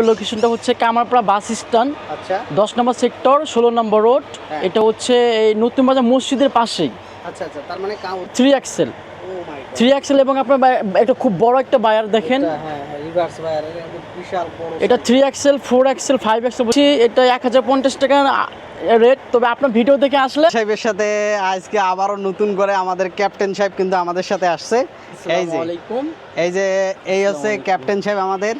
লোকেশনটা হচ্ছে Kamarpara bus stand. আচ্ছা। দশ নম্বর সেক্টর ষোলো নম্বর রোড। হ্যাঁ। এটা হচ্ছে এই নতুন বাজার মসজিদের পাশেই। আচ্ছা আচ্ছা তার মানে three XL oh my god three XL এবং আপনার একটা খুব বড় একটা বায়ার দেখেন। হ্যাঁ হ্যাঁ রিভার্স বায়ার বিশাল বড় এটা three XL four XL five XL বলছি এটা এক হাজার পঞ্চাশ টাকা রেট তবে আপনার ভিডিও দেখে আসলে সাহেবের সাথে আজকে আবারও নতুন করে আমাদের ক্যাপ্টেন সাহেব কিন্তু আমাদের সাথে আসছে। এই যে এই যে এই হচ্ছে ক্যাপ্টেন সাহেব আমাদের।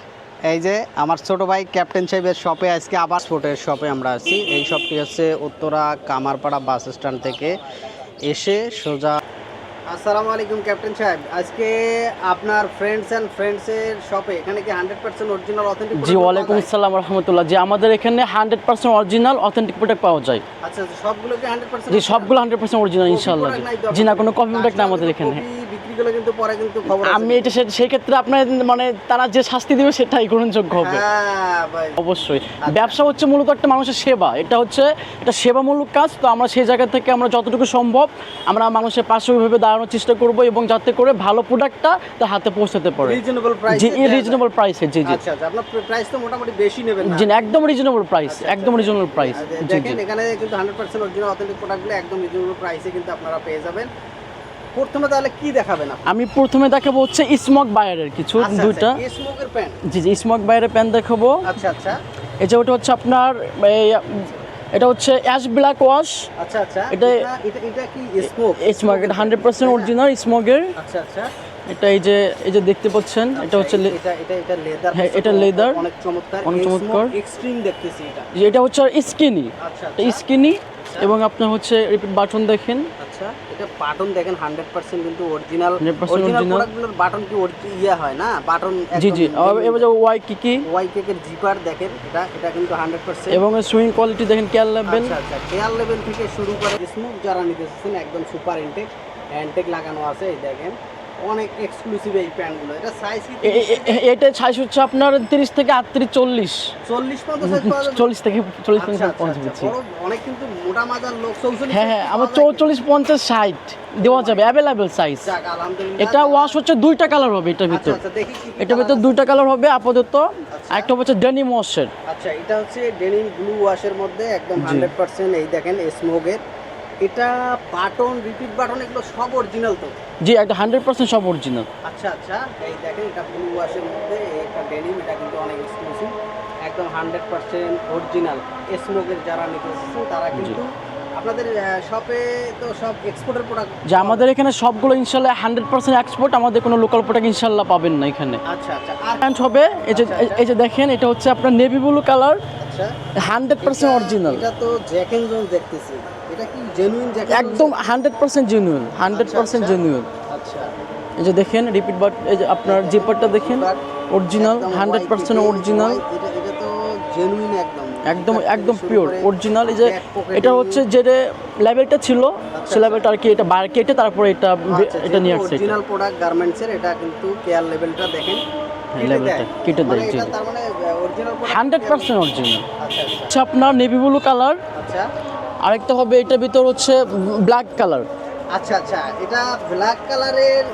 এই যে আমার ছোট ভাই ক্যাপ্টেন সাহেবের শপে আজকে আবার স্পোর্টের শপে আমরা আছি। এই শপটি হচ্ছে উত্তরা কামারপাড়া বাস স্ট্যান্ড থেকে এসে সোজা আসসালামু আলাইকুম ক্যাপ্টেন সাহেব। আজকে আপনার ফ্রেন্ডস অ্যান্ড ফ্রেন্ডসের শপে এখানে কি হান্ড্রেড পার্সেন্ট অরিজিনাল অথেন্টিক জি ওয়ালাইকুম আসসালাম রহমতুল্লাহ। জি আমাদের এখানে hundred percent original authentic product পাওয়া যায়। আচ্ছা আচ্ছা সবগুলো কি হান্ড্রেড পার্সেন্ট জি সবগুলো হান্ড্রেড পার্সেন্ট অরিজিনাল ইনশাল্লাহ জি। জি না কোনো কপি প্রোডাক্ট না আমাদের এখানে। বিক্রি কিন্তু পরে কিন্তু খবর আমি এটা সেই ক্ষেত্রে আপনার মানে তারা যে শাস্তি দিবে সেটাই গ্রহণযোগ্য হবে। হ্যাঁ ভাই। অবশ্যই। ব্যবসা হচ্ছে মূলত একটা মানুষের সেবা। এটা হচ্ছে এটা সেবামূলক কাজ। তো আমরা সেই জায়গা থেকে আমরা যতটুকু সম্ভব আমরা মানুষের পাশে ওইভাবে দাঁড়ানোর চেষ্টা করব এবং যাতে করে ভালো প্রোডাক্টটা তার হাতে পৌঁছাতে পারে। রিজনেবল প্রাইস জি রিজনেবল প্রাইসে জি জি। আচ্ছা আচ্ছা। আপনার প্রাইস তো মোটামুটি বেশি নেবেন জি একদম রিজনেবল প্রাইস একদম রিজনেবল প্রাইস আচ্ছা, জি জি। দেখেন এখানে কিন্তু হান্ড্রেড পার্সেন্ট অরিজিনাল অথেন্টিক প্রোডাক্টগুলো একদম রিজনেবল প্রাইসে কিন্তু আপনারা পেয়ে যাবেন। প্রথমে তাহলে কি দেখাবেন আমি প্রথমে দেখাবো হচ্ছে স্মোক বায়ারের কিছু দুইটা। স্মোকের প্যান্ট জি জি স্মোক বায়ারের প্যান দেখাবো। আচ্ছা আচ্ছা। এই যে ওটা হচ্ছে আপনার এটা হচ্ছে অ্যাশ ব্ল্যাক ওয়াশ আচ্ছা আচ্ছা। এটা- এটা এটা এটা কি স্মোক স্মোক এটা হান্ড্রেড পার্সেন্ট অরিজিনাল স্মোকের আচ্ছা আচ্ছা। এটা এই যে এই যে দেখতে পাচ্ছেন এটা হচ্ছে লে- এটা এটা এটা লেদার হ্যাঁ, এটা leather। অনেক চমৎকার। অনেক চমৎকার। এক্সট্রিম দেখতেছি এটা। এটা হচ্ছে স্কিনি আচ্ছা স্কিনি এবং আপনার হচ্ছে রিপিট বাটন দেখেন। আচ্ছা এটা বাটন দেখেন হান্ড্রেড পার্সেন্ট কিন্তু অরিজিনাল 100% অরিজিনাল প্রোডাক্টগুলোর বাটন কি ইয়ে হয় না? বাটন জি জি। এবার যে ওয়াই কি কি? ওয়াই কেকের জিপার দেখেন এটা এটা কিন্তু হান্ড্রেড পার্সেন্ট এবং সুইং কোয়ালিটি দেখেন কেয়ার লেভেল আচ্ছা আচ্ছা। কেয়ার লেভেল থেকে শুরু করে স্মোক যারা নিতে চাচ্ছেন একদম সুপার ইনটেক হ্যান্ডটেক লাগানো আছে এই দেখেন। অনেক এক্সক্লুসিভ এই প্যান্টগুলো। এটা সাইজ কি এটা সাইজ হচ্ছে আপনার তিরিশ থেকে আটত্রিশ চল্লিশ। চল্লিশ পঞ্চাশ size পাওয়া যাবে? চল্লিশ থেকে চল্লিশ আচ্ছা, পঞ্চাশ আচ্ছা, পঞ্চাশ আচ্ছা, দিচ্ছি বড় অনেক কিন্তু মোটা মাজার লোক চৌচল্লিশ হ্যাঁ হ্যাঁ আমার চৌচল্লিশ পঞ্চাশ ষাট দেওয়া যাবে অ্যাভেলেবেল সাইজ এটা ওয়াশ হচ্ছে দুইটা কালার হবে এটার আচ্ছা ভিতর। আচ্ছা এটার ভিতর দুইটা কালার হবে আপাতত। একটা হচ্ছে ডেনিম ওয়াশের আচ্ছা এটা হচ্ছে ডেনিম ব্লু ওয়াশের মধ্যে একদম জি। হান্ড্রেড পার্সেন্ট এই দেখেন স্মোকের এটা বাটন রিপিট বাটন এগুলো সব অরিজিনাল তো? জি একটা হান্ড্রেড পার্সেন্ট সব অরিজিনাল আচ্ছা আচ্ছা। এই দেখেন এটা ব্লু ওয়াশের মধ্যে একটা ডেনিম এটা কিন্তু অনেক এক্সক্লুসিভ একদম হান্ড্রেড পার্সেন্ট অরিজিনাল স্মোকের যারা নিতে এসেছেন তারা কিন্তু আপনাদের শপে তো সব এক্সপোর্টের প্রোডাক্ট যে আমাদের এখানে সবগুলো ইনশাল্লাহ হান্ড্রেড পার্সেন্ট এক্সপোর্ট আমাদের কোনো লোকাল প্রোডাক্ট ইনশাল্লাহ পাবেন না এখানে। আচ্ছা আচ্ছা। আর হবে এই যে এই যে দেখেন এটা হচ্ছে আপনার নেভি ব্লু কালার আচ্ছা। হান্ড্রেড পার্সেন্ট এটা- অরিজিনাল এটা তো জ্যাক এন্ড জোন দেখতেছি। এটা কি জেনুইন জ্যাক একদম hundred percent genuine hundred percent genuine আচ্ছা। এই যে দেখেন রিপিট বাট এই যে আপনার জিপারটা দেখেন অরিজিনাল একদম হান্ড্রেড white পার্সেন্ট থেকে অরিজিনাল এটা এটা তো জেনুইন একদম। একদম একদম পিওর অরিজিনাল এই যে এটা হচ্ছে যে লেভেলটা ছিল সে লেভেলটা আর কি এটা বার কেটে তারপরে এটা আচ্ছা, এটা নিয়ে আসছে অরিজিনাল প্রোডাক্ট গার্মেন্টসের এটা কিন্তু কেয়ার লেভেলটা দেখেন। লেভেলটা দেয়। জি এটা হান্ড্রেড পার্সেন্ট অরিজিনাল আচ্ছা আচ্ছা। আপনার নেভি ব্লু কালার আচ্ছা। আরেকটা হবে এটার ভিতর হচ্ছে ব্ল্যাক কালার আচ্ছা আচ্ছা এটা ব্ল্যাক কালারের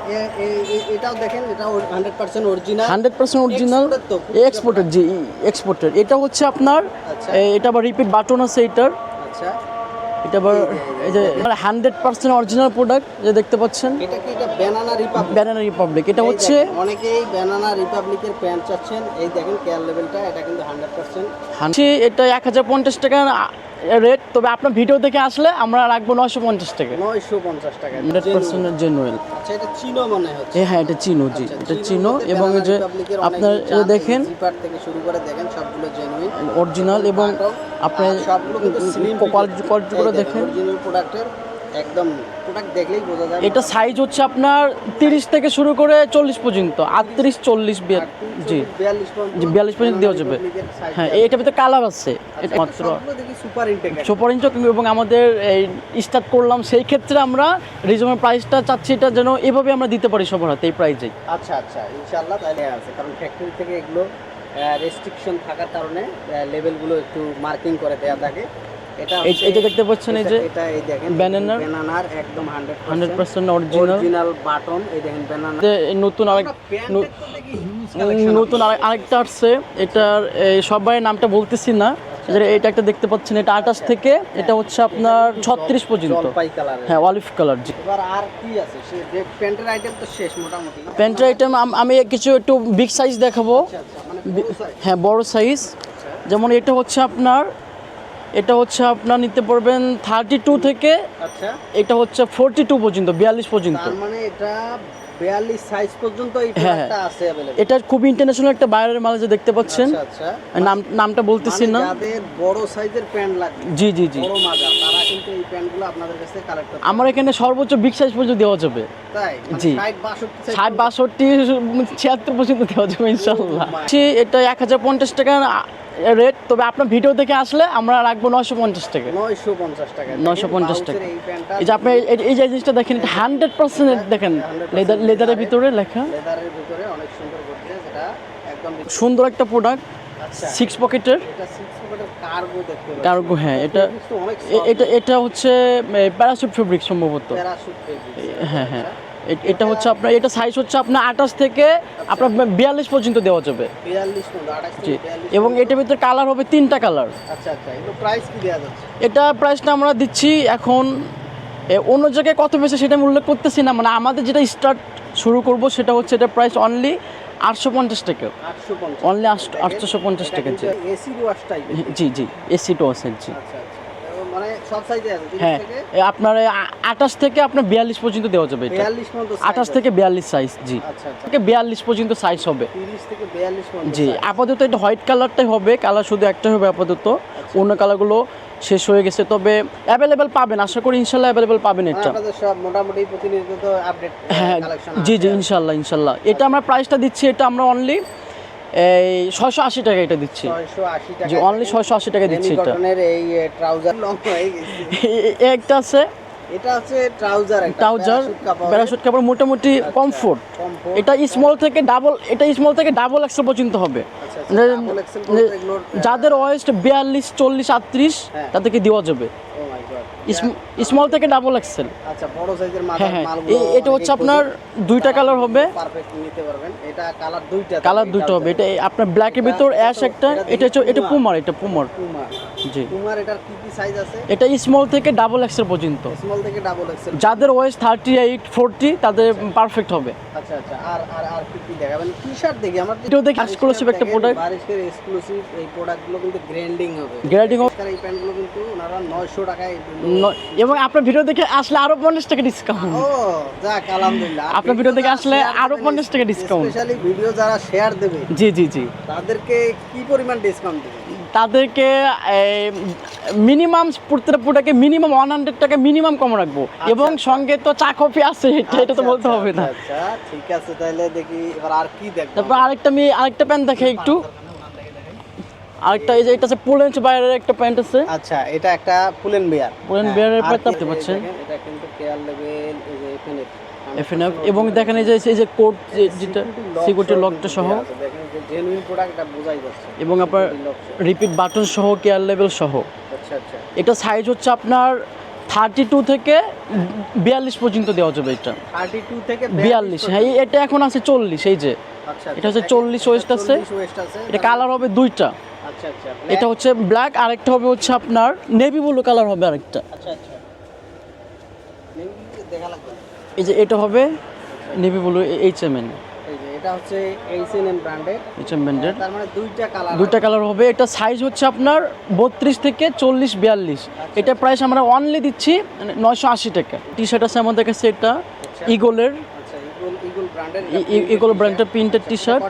এটাও দেখেন এটা hundred percent original hundred percent original তো, এক্সপোর্টেড জি এক্সপোর্টেড এটা হচ্ছে আপনার আচ্ছা। এটা আবার রিপিট বাটন আছে এটার। আচ্ছা। এটা আবার এই যে হান্ড্রেড পার্সেন্ট অরিজিনাল প্রোডাক্ট যে দেখতে পাচ্ছেন। এটা কি এটা ব্যানানা রিপাবলিক ব্যানানা রিপাবলিক এটা হচ্ছে অনেকেই ব্যানানা রিপাবলিকের প্যান্ট চাচ্ছেন। এই দেখেন কেয়ার লেভেলটা এটা কিন্তু হান্ড্রেড পার্সেন্ট। এটা এক হাজার পঞ্চাশ টাকা রেট তবে আপনার ভিডিও দেখে আসলে আমরা রাখব নয়শো পঞ্চাশ টাকা। নয়শো পঞ্চাশ টাকা। হান্ড্রেড পার্সেন্ট জেনুয়েল চিনো মনে হচ্ছে। হ্যাঁ এটা চিনো জি। আচ্ছা, এটা চিনো এবং যে আপনার দেখেন থেকে শুরু করে দেখেন সবগুলো জেনুইন অরিজিনাল এবং আপনার সবগুলো কোয়ালিটি কোয়ালিটি করে দেখেন অরিজিনাল প্রোডাক্টের একদম প্রোডাক্ট দেখলেই বোঝা যায়। এটা সাইজ হচ্ছে আপনার তিরিশ থেকে শুরু করে চল্লিশ পর্যন্ত আটত্রিশ চল্লিশ জি। বিয়াল্লিশ জি, 42 পর্যন্ত দেওয়া যাবে। হ্যাঁ এটার ভিতরে কালার আছে মাত্র। সুপার ইনটেক সুপার এবং আমাদের এই স্টার্ট করলাম সেই ক্ষেত্রে আমরা রিজনেবল প্রাইসটা চাচ্ছি এটা যেন এভাবে আমরা দিতে পারি সবার হাতে এই প্রাইজে আচ্ছা আচ্ছা ইনশাআল্লাহ তাহলে আছে। কারণ ফ্যাক্টরি থেকে এগুলো রেস্ট্রিকশন থাকার কারণে লেভেলগুলো একটু মার্কিং করে দেওয়া থাকে। এটা দেখতে পাচ্ছেন এই যে এটা- এটা এই দেখেন Banana র- ব্যানানার একদম 100% hundred percent original original button এই দেখেন ব্যানানা নতুন আরেক নতুন আরেকটা আসছে এটার সবাই নামটা বলতেছি না এটা এটা একটা দেখতে পাচ্ছেন এটা আঠাশ থেকে এটা হচ্ছে আপনার ছত্রিশ পর্যন্ত। হ্যাঁ অলিভ কালার জি। এবার আর কি আছে? প্যান্টের আইটেম তো শেষ মোটামুটি। প্যান্টের আইটেম আমি কিছু একটু বিগ সাইজ দেখাবো। আচ্ছা আচ্ছা মানে। হ্যাঁ বড় সাইজ যেমন এটা হচ্ছে আপনার এটা হচ্ছে আপনার নিতে পারবেন থার্টি টু থেকে আচ্ছা। এটা হচ্ছে ফোরটি টু পর্যন্ত বিয়াল্লিশ পর্যন্ত। মানে এটা বিয়াল্লিশ সাইজ পর্যন্ত হ্যাঁ। এটা খুব ইন্টারন্যাশনাল একটা বাইরের মাল যে দেখতে পাচ্ছেন। নাম নামটা বলতেছি না। জি জি জি। আমার এখানে সর্বোচ্চ বিগ সাইজ পর্যন্ত দেওয়া যাবে। তাই? জি। ষাট বাষট্টি ছিয়াত্তর পর্যন্ত দেওয়া যাবে ইনশাল্লাহ এটা এক হাজার পঞ্চাশ টাকা রেট তবে আপনার ভিডিও দেখে আসলে আমরা রাখব নয়শো পঞ্চাশ টাকা। 950 টাকা। 950 টাকা। এই যে আপনি এই- যে জিনিসটা দেখেন এটা হান্ড্রেড পার্সেন্ট দেখেন লেদার লেদারের ভিতরে লেখা। লেদারের ভিতরে অনেক সুন্দর একদম সুন্দর একটা প্রোডাক্ট আচ্ছা। সিক্স পকেটের কার্গো হ্যাঁ এটা এটা এটা হচ্ছে প্যারাসুট ফেব্রিক সম্ভবত। হ্যাঁ হ্যাঁ। এ- এটা হচ্ছে আপনার এটা সাইজ হচ্ছে আপনার আঠাশ থেকে আপনার বিয়াল্লিশ পর্যন্ত দেওয়া যাবে। 42 পর্যন্ত 28 জি। এবং এটার ভিতরে কালার হবে তিনটা কালার আচ্ছা আচ্ছা এগুলো প্রাইস কি দেওয়া যাচ্ছে? এটা প্রাইসটা আমরা দিচ্ছি এখন অন্য জায়গায় কত বেশি সেটা আমি উল্লেখ করতেছি না মানে আমাদের যেটা স্টার্ট শুরু করব সেটা হচ্ছে এটা প্রাইস অনলি আটশো পঞ্চাশ টাকা। 850 অনলি আটশোশো পঞ্চাশ টাকা জি। জি জি এসি টু আছে জি। হ্যাঁ আপনার আঠাশ থেকে আপনার বিয়াল্লিশ পর্যন্ত দেওয়া যাবে এটা। 42 পর্যন্ত size আঠাশ থেকে বিয়াল্লিশ সাইজ জি। আচ্ছা আচ্ছা। থেকে বিয়াল্লিশ পর্যন্ত সাইজ হবে। 30 থেকে 42 পর্যন্ত জি আপাতত এটা হোয়াইট কালারটাই হবে কালার শুধু একটাই হবে আপাতত। অন্য কালারগুলো শেষ হয়ে গেছে তবে অ্যাভেলেবেল পাবেন আশা করি ইনশাল্লাহ অ্যাভেলেবেল পাবেন মানে এটা। মোটামুটি হ্যাঁ জি জি ইনশাল্লাহ ইনশাল্লাহ। এটা আমরা প্রাইসটা দিচ্ছি এটা আমরা অনলি এই ছয়শো আশি টাকা এটা দিচ্ছি। 680 জি অনলি ছয়শো আশি টাকা দিচ্ছি এটা। এই ট্রাউজার লং একটা আছে। এটা হচ্ছে ট্রাউজার ট্রাউজার প্যারাশুট কাপড়। মোটামুটি কমফোর্ট এটা স্মল থেকে ডাবল এটা স্মল থেকে ডাবল এক্সেল পর্যন্ত হবে। আচ্ছা, আচ্ছা, যাদের ওয়েস্ট বিয়াল্লিশ চল্লিশ আটত্রিশ হ্যাঁ। তাদেরকে দেওয়া যাবে. স্মল থেকে ডাবল এক্সেল আচ্ছা বড় সাইজের হ্যাঁ মাথার হ্যাঁ। এটা হচ্ছে আপনার দুইটা কালার হবে। পারফেক্ট নিতে পারবেন। এটা কালার দুইটা কালার দুটো হবে। এটা আপনার ব্ল্যাক ব্ল্যাকের ভিতর অ্যাশ একটা এটা হচ্ছে এটা পুমার এটা পুমার পুমা জি। পুমার এটার কি কি সাইজ আছে? এটা স্মল থেকে ডাবল এক্সেল পর্যন্ত। স্মল থেকে ডাবল এক্সেল যাদের ওয়েস্ট থার্টি এইট ফোরটি তাদের পারফেক্ট হবে। আচ্ছা আচ্ছা। আর আর আর কি কি দেখাবেন? টি শার্ট দেখি। আমার এটাও দেখি exclusive একটা product। বারিশের এক্সক্লুসিভ এই প্রোডাক্টগুলো কিন্তু গ্র্যান্ডিং হবে। Grading হবে। এই প্যান্টগুলো কিন্তু ওনারা 900 টাকায় ন- এবং আপনার ভিডিও দেখে আসলে আরও পঞ্চাশ টাকা ডিসকাউন্ট ও যাক আলহামদুলিল্লাহ। আপনার ভিডিও দেখে আসলে আরও 50 টাকা। স্পেশালি ভিডিও যারা শেয়ার দেবে জি জি জি। তাদেরকে কি পরিমাণ ডিসকাউন্ট দেবে? তাদেরকে মিনিমাম প্রত্যেকটা প্রোডাক্টে মিনিমাম ওয়ান হান্ড্রেড টাকা মিনিমাম কম রাখব। এবং সঙ্গে তো চা কফি আছে এটা তো আচ্ছা, বলতে আচ্ছা, হবে না। আচ্ছা আচ্ছা, ঠিক আছে তাহলে দেখি এবার আর কি দেখব। তারপর আরেকটা আমি আরেকটা প্যান্ট দেখাই একটু। আরেকটা এই যে এটা হচ্ছে পুলেন্স বাইরের একটা প্যান্ট আছে। আচ্ছা এটা একটা পুলেন বিয়ার। পুলেন বিয়ারের প্যান্ট দেখতে পাচ্ছেন। এটা কিন্তু কেয়ার লেভেল এই যে এখানে এফএনএফ এবং দেখেন এই যে এই যে কোড যেটা সিকিউরিটি লকটা সহ দেখেন যে জেনুইন প্রোডাক্ট বোঝাই যাচ্ছে এবং আপনার রিপিট বাটন সহ কেয়ার লেভেল সহ। আচ্ছা আচ্ছা। এটা সাইজ হচ্ছে আপনার থার্টি টু থেকে বিয়াল্লিশ পর্যন্ত দেওয়া যাবে এটা। 32 থেকে বিয়াল্লিশ হ্যাঁ এটা এখন আছে চল্লিশ এই যে। আচ্ছা এটা হচ্ছে 40 ওয়েস্ট আছে। 40 ওয়েস্ট আছে এটা কালার হবে দুইটা। এটা হচ্ছে ব্ল্যাক আরেকটা হবে হচ্ছে আপনার নেভি ব্লু কালার হবে আরেকটা। আচ্ছা আচ্ছা। নেই, দেখা লাগবে। এই যে এটা হবে navy blue H M N এটা হচ্ছে এইচএনএম ব্র্যান্ডের তার মানে দুইটা কালার দুইটা কালার হবে। এটা সাইজ হচ্ছে আপনার বত্রিশ থেকে চল্লিশ বিয়াল্লিশ। এটা প্রাইস আমরা অনলি দিচ্ছি নয়শো আশি টাকা। টি শার্ট আছে আমাদের কাছে এটা ইগোলের আচ্ছা ইগল ইগল ব্র্যান্ডের প্রিন্টেড টি শার্ট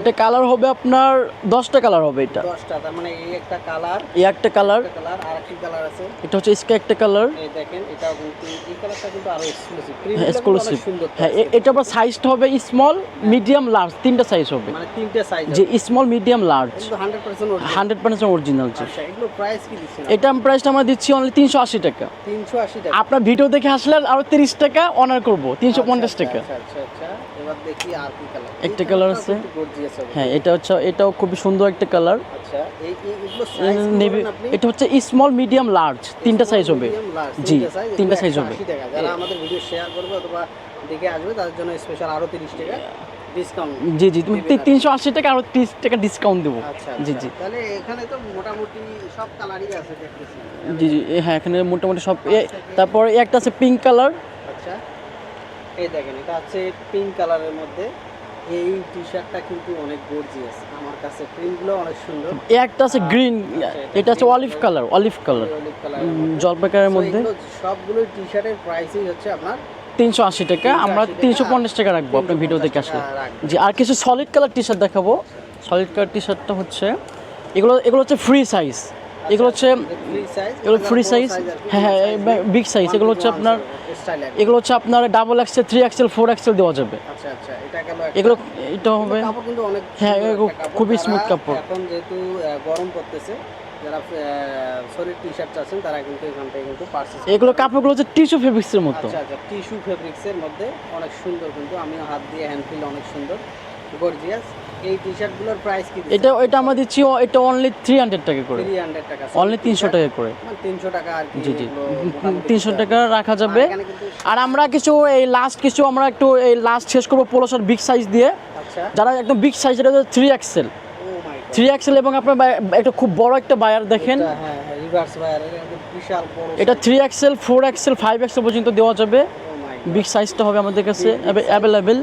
এটা কালার হবে? আপনার দশটা কালার হবে এটা। 10টা তার মানে এই একটা কালার এই একটা কালার আর কি কালার আছে। এটা হচ্ছে স্কাই একটা কালার এই দেখেন এটাও কিন্তু এই কালারটা কিন্তু আরও এক্সক্লুসিভ এক্সক্লুসিভ হ্যাঁ এটা আবার সাইজটা হবে স্মল মিডিয়াম লার্জ তিনটা সাইজ হবে। মানে তিনটে সাইজ যে small medium large 100% original hundred percent original আচ্ছা এগুলো প্রাইস কি দিচ্ছেন এটা প্রাইসটা আমরা দিচ্ছি অনলি তিনশো আশি টাকা। 380 টাকা। আপনার ভিডিও দেখে আসলে আরও তিরিশ টাকা অনার করব তিনশো পঞ্চাশ আচ্ছা, টাকা। আচ্ছা আচ্ছা আচ্ছা। এবার এবার দেখি আর কি কালার একটা colour আছে। হ্যাঁ এটা হচ্ছে এটাও খুবই সুন্দর একটা কালার আচ্ছা এই এই- এগুলো সাইজ নেভি এটা হচ্ছে স্মল মিডিয়াম লার্জ তিনটা সাইজ হবে। জি, তিনটা size হবে। যারা আমাদের ভিডিও শেয়ার করবে অথবা দেখে আসবে তাদের জন্য স্পেশাল আরও 30 টাকা ডিসকাউন্ট জি জি তিনশো আশি টাকা আরও তিরিশ টাকা ডিসকাউন্ট দেবো। আচ্ছা জি আচ্ছা। জি তাহলে এখানে তো মোটামুটি সব কালারই আছে জি জি হ্যাঁ এখানে মোটামুটি সব এ- তারপর একটা আছে পিঙ্ক কালার আচ্ছা। এই দেখেন এটা হচ্ছে পিঙ্ক কালারের মধ্যে। এই টি শার্টটা কিন্তু অনেক গর্জিয়াস আমার কাছে প্রিন্টগুলো অনেক সুন্দর। একটা আছে গ্রিন এটা আছে olive colour olive colour olive colour জলপাই কালারের মধ্যে। সবগুলো টি শার্টের প্রাইসই হচ্ছে আপনার তিনশো আশি টাকা। আমরা তিনশো পঞ্চাশ টাকা রাখব আপনার ভিডিও দেখে আসলে। জি আর কিছু সলিড কালার টি শার্ট দেখাবো। সলিড কালার টি শার্টটা হচ্ছে এগুলো এগুলো হচ্ছে ফ্রি সাইজ এগুলো হচ্ছে এগুলো ফ্রি সাইজ? হ্যাঁ, হ্যাঁ, big size, এগুলো হচ্ছে আপনার- এগুলো হচ্ছে আপনার double XL three XL four XL দেওয়া যাবে আচ্ছা আচ্ছা। এগুলো এটা হবে কিন্তু অনেক হ্যাঁ। খুবই স্মুথ কাপড়। এখন যেহেতু গরম পড়তেছে যারা শরীর টি শার্ট তারা কিন্তু এখান থেকে কিন্তু পারচেজ এগুলো কাপড়গুলো হচ্ছে টিস্যু ফেব্রিক্সের মতো আচ্ছা আচ্ছা টিস্যু ফেব্রিক্সের মধ্যে অনেক সুন্দর কিন্তু আমিও হাত দিয়ে হ্যান্ড ফিল অনেক সুন্দর গর্জিয়াস। এই টি শার্টগুলোর প্রাইস কি এটা এটা আমরা দিচ্ছি এটা অনলি থ্রি হান্ড্রেড টাকা করে। থ্রি হান্ড্রেড টাকা অনলি তিনশো টাকা করে। তিনশো টাকা আর জি জি। তিনশো টাকা রাখা যাবে। আর আমরা কিছু এই লাস্ট কিছু আমরা একটু এই লাস্ট শেষ করব বিগ সাইজ দিয়ে। আচ্ছা। যারা একদম বিগ সাইজ এটা থ্রি এক্সেল থ্রি এক্সেল এবং আপনার একটা খুব বড় একটা বায়ার দেখেন। এটা three XL four XL five XL পর্যন্ত দেওয়া যাবে। বিগ সাইজটা হবে আমাদের কাছে অ্যাভেলেবেল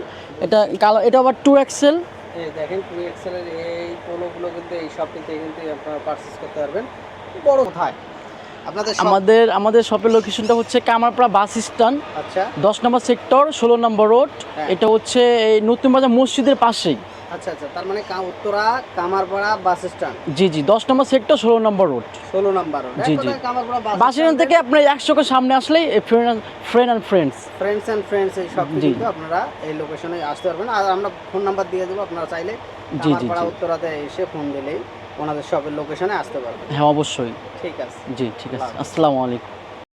এটা কালো এটা আবার টু এক্সেল দেখেন টু এক্সেলের এই পোলোগুলো কিন্তু এই সব কিন্তু আপনারা পারচেস করতে পারবেন। বড় কোথায়? আমাদের আমাদের শপের লোকেশনটা হচ্ছে কামারপাড়া বাস স্ট্যান্ড। আচ্ছা। দশ নম্বর সেক্টর ষোলো নম্বর রোড হ্যাঁ। এটা হচ্ছে এই নতুন বাজার মসজিদের পাশেই। আচ্ছা আচ্ছা। তার মানে উত্তরা কামারপাড়া বাস স্ট্যান্ড? জি জি। দশ নম্বর সেক্টর ষোলো নম্বর রোড। ষোলো নাম্বার জি, জি। কামারপাড়া বাস স্ট্যান্ড থেকে আপনার একশো সামনে আসলেই friend friend and friends friends and friends এই সব জি। কিন্তু আপনারা এই লোকেশনে আসতে পারবেন। আর আমরা ফোন নাম্বার দিয়ে দেবো আপনারা চাইলে জি, জি, জি। উত্তরাতে এসে ফোন দিলেই ওনাদের শপের লোকেশনে আসতে পারবেন। হ্যাঁ অবশ্যই। ঠিক আছে। জি ঠিক আছে। আসসালামু আলাইকুম।